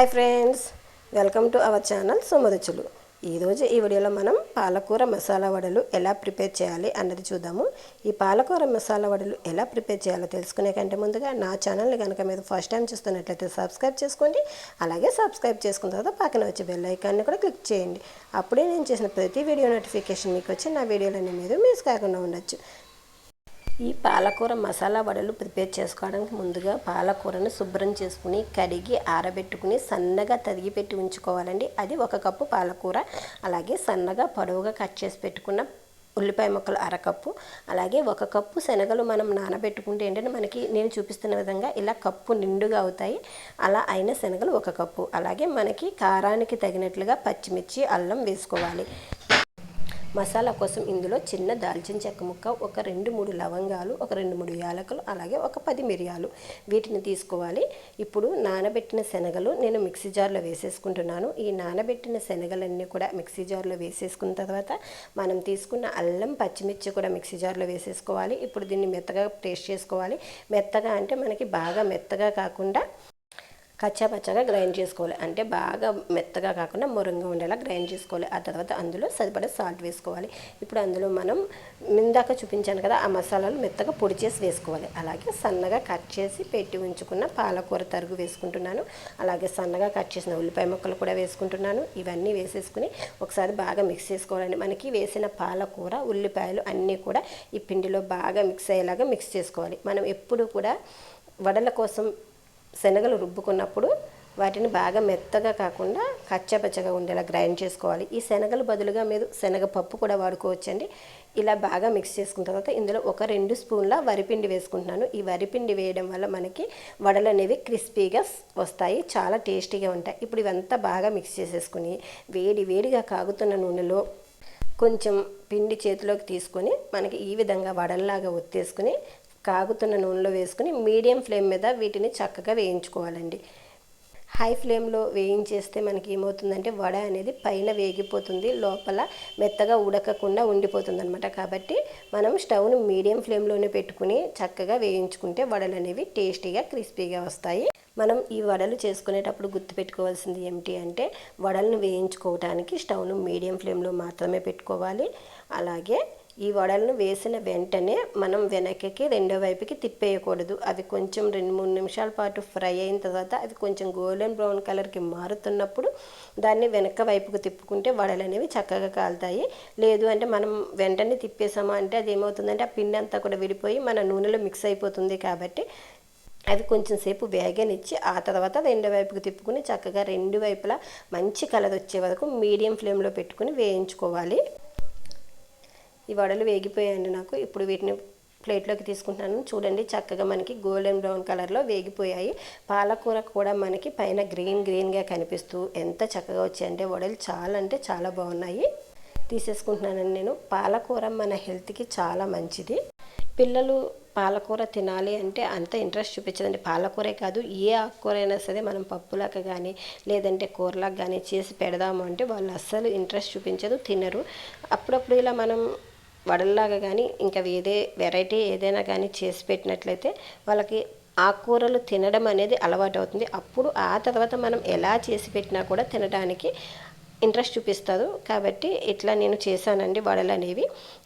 Hi friends welcome to our channel Sumaruchulu ఈరోజు ఈ వీడియోలో మనం పాలకూర మసాలా వడలు ఎలా ప్రిపేర్ చేయాలి అన్నది చూద్దాము. ఈ పాలకూర మసాలా వడలు ఎలా ప్రిపేర్ చేయాలో తెలుసుకునే కంటే ముందుగా నా ఛానల్ని కనుక మీరు ఫస్ట్ టైం చూస్తున్నట్లయితే సబ్స్క్రైబ్ చేసుకోండి. అలాగే సబ్స్క్రైబ్ చేసుకున్న తర్వాత పక్కన వచ్చే బెల్ ఐకాన్ని కూడా క్లిక్ చేయండి. అప్పుడే నేను చేసిన ప్రతి వీడియో నోటిఫికేషన్ మీకు వచ్చి నా వీడియోలన్నీ మీరు మిస్ కాకుండా ఉండొచ్చు. ఈ పాలకూర మసాలా వడలు ప్రిపేర్ చేసుకోవడానికి ముందుగా పాలకూరను శుభ్రం చేసుకుని కడిగి ఆరబెట్టుకుని సన్నగా తరిగి పెట్టి ఉంచుకోవాలండి. అది ఒక కప్పు పాలకూర అలాగే సన్నగా పొడవుగా కట్ చేసి పెట్టుకున్న ఉల్లిపాయ ముక్కలు అరకప్పు అలాగే ఒక కప్పు శనగలు మనం నానబెట్టుకుంటే ఏంటంటే మనకి నేను చూపిస్తున్న విధంగా ఇలా కప్పు నిండుగా అవుతాయి. అలా అయిన శనగలు ఒక కప్పు. అలాగే మనకి కారానికి తగినట్లుగా పచ్చిమిర్చి అల్లం వేసుకోవాలి. మసాలా కోసం ఇందులో చిన్న దాల్చిన చెక్క ముక్క ఒక రెండు మూడు లవంగాలు ఒక రెండు మూడు యాలకులు అలాగే ఒక పది మిరియాలు. వీటిని తీసుకోవాలి. ఇప్పుడు నానబెట్టిన శనగలు నేను మిక్సీ జార్లో వేసేసుకుంటున్నాను. ఈ నానబెట్టిన శనగలన్నీ కూడా మిక్సీ జార్లో వేసేసుకున్న తర్వాత మనం తీసుకున్న అల్లం పచ్చిమిర్చి కూడా మిక్సీ జార్లో వేసేసుకోవాలి. ఇప్పుడు దీన్ని మెత్తగా పేస్ట్ చేసుకోవాలి. మెత్తగా అంటే మనకి బాగా మెత్తగా కాకుండా కచ్చాపచ్చగా గ్రైండ్ చేసుకోవాలి. అంటే బాగా మెత్తగా కాకుండా మొరంగా ఉండేలా గ్రైండ్ చేసుకోవాలి. ఆ తర్వాత అందులో సరిపడే సాల్ట్ వేసుకోవాలి. ఇప్పుడు అందులో మనం ఇందాక చూపించాను కదా ఆ మసాలాలు మెత్తగా పొడి చేసి వేసుకోవాలి. అలాగే సన్నగా కట్ చేసి పెట్టి ఉంచుకున్న పాలకూర తరుగు వేసుకుంటున్నాను. అలాగే సన్నగా కట్ చేసిన ఉల్లిపాయ ముక్కలు కూడా వేసుకుంటున్నాను. ఇవన్నీ వేసేసుకుని ఒకసారి బాగా మిక్స్ చేసుకోవాలండి. మనకి వేసిన పాలకూర ఉల్లిపాయలు అన్నీ కూడా ఈ పిండిలో బాగా మిక్స్ అయ్యేలాగా మిక్స్ చేసుకోవాలి. మనం ఎప్పుడు కూడా వడల కోసం శనగలు రుబ్బుకున్నప్పుడు వాటిని బాగా మెత్తగా కాకుండా కచ్చపచ్చగా ఉండేలా గ్రైండ్ చేసుకోవాలి. ఈ శనగలు బదులుగా మీరు శనగపప్పు కూడా వాడుకోవచ్చండి. ఇలా బాగా మిక్స్ చేసుకున్న తర్వాత ఇందులో ఒక రెండు స్పూన్ల వరిపిండి వేసుకుంటున్నాను. ఈ వరిపిండి వేయడం వల్ల మనకి వడలు అనేవి క్రిస్పీగా వస్తాయి చాలా టేస్టీగా ఉంటాయి. ఇప్పుడు ఇవంతా బాగా మిక్స్ చేసేసుకుని వేడి వేడిగా కాగుతున్న నూనెలో కొంచెం పిండి చేతిలోకి తీసుకొని మనకి ఈ విధంగా వడల్లాగా ఒత్తేసుకుని కాగుతున్న నూనెలో వేసుకుని మీడియం ఫ్లేమ్ మీద వీటిని చక్కగా వేయించుకోవాలండి. హై ఫ్లేమ్లో వేయించేస్తే మనకి ఏమవుతుందంటే వడ అనేది పైన వేగిపోతుంది లోపల మెత్తగా ఉడకకుండా ఉండిపోతుంది అనమాట కాబట్టి మనం స్టవ్ను మీడియం ఫ్లేమ్లోనే పెట్టుకుని చక్కగా వేయించుకుంటే వడలు అనేవి టేస్టీగా క్రిస్పీగా వస్తాయి. మనం ఈ వడలు చేసుకునేటప్పుడు గుర్తుపెట్టుకోవాల్సింది ఏమిటి అంటే వడలను వేయించుకోవడానికి స్టవ్ను మీడియం ఫ్లేమ్లో మాత్రమే పెట్టుకోవాలి. అలాగే ఈ వడలను వేసిన వెంటనే మనం వెనకకి రెండో వైపుకి తిప్పేయకూడదు. అవి కొంచెం రెండు మూడు నిమిషాల పాటు ఫ్రై అయిన తర్వాత అవి కొంచెం గోల్డెన్ బ్రౌన్ కలర్కి మారుతున్నప్పుడు దాన్ని వెనక వైపుకు తిప్పుకుంటే వడలు అనేవి చక్కగా కాలుతాయి. లేదు అంటే మనం వెంటనే తిప్పేసామా అంటే అది ఏమవుతుందంటే ఆ పిండి అంతా కూడా విడిపోయి మన నూనెలో మిక్స్ అయిపోతుంది కాబట్టి అవి కొంచెం సేపు వేగనిచ్చి ఆ తర్వాత రెండో వైపుకి తిప్పుకుని చక్కగా రెండు వైపులా మంచి కలర్ వచ్చే వరకు మీడియం ఫ్లేమ్లో పెట్టుకుని వేయించుకోవాలి. ఈ వడలు వేగిపోయాయండి నాకు. ఇప్పుడు వీటిని ప్లేట్లోకి తీసుకుంటున్నాను. చూడండి చక్కగా మనకి గోల్డెన్ బ్రౌన్ కలర్లో వేగిపోయాయి. పాలకూర కూడా మనకి పైన గ్రీన్ గ్రీన్గా కనిపిస్తూ ఎంత చక్కగా వచ్చాయంటే వడలు చాలా అంటే చాలా బాగున్నాయి. తీసేసుకుంటున్నానండి నేను. పాలకూర మన హెల్త్కి చాలా మంచిది. పిల్లలు పాలకూర తినాలి అంటే అంత ఇంట్రెస్ట్ చూపించదండి. పాలకూరే కాదు ఏ ఆకుకూర అయినా సరే మనం పప్పులాగా కానీ లేదంటే కూరలకు కానీ చేసి పెడదాము అంటే వాళ్ళు అస్సలు ఇంట్రెస్ట్ చూపించదు తినరు. అప్పుడప్పుడు ఇలా మనం వడల్లాగా కానీ ఇంకా ఏదే వెరైటీ ఏదైనా కానీ చేసి పెట్టినట్లయితే వాళ్ళకి ఆకుకూరలు తినడం అనేది అలవాటు అవుతుంది అప్పుడు ఆ తర్వాత మనం ఎలా చేసి పెట్టినా కూడా తినడానికి ఇంట్రెస్ట్ చూపిస్తారు కాబట్టి ఇట్లా నేను చేశానండి వడలు అనేవి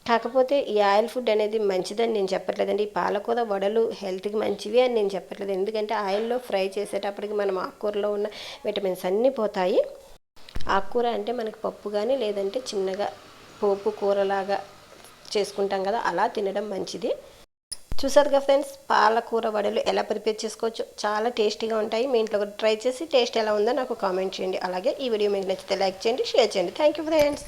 కాకపోతే ఈ ఆయిల్ ఫుడ్ అనేది మంచిదని నేను చెప్పట్లేదండి. ఈ పాలకూర వడలు హెల్త్కి మంచివి అని నేను చెప్పట్లేదు. ఎందుకంటే ఆయిల్లో ఫ్రై చేసేటప్పటికి మనం ఆకుకూరలో ఉన్న విటమిన్స్ అన్నీ పోతాయి. ఆకుకూర అంటే మనకి పప్పు కానీ లేదంటే చిన్నగా పోపు కూరలాగా చేసుకుంటాం కదా అలా తినడం మంచిది. చూసారుగా ఫ్రెండ్స్ పాలకూర వడలు ఎలా ప్రిపేర్ చేసుకోవచ్చు? చాలా టేస్టీగా ఉంటాయి. మీ ఇంట్లో ట్రై చేసి టేస్ట్ ఎలా ఉందో నాకు కామెంట్ చేయండి. అలాగే ఈ వీడియో మీకు నచ్చితే లైక్ చేయండి షేర్ చేయండి. Thank you friends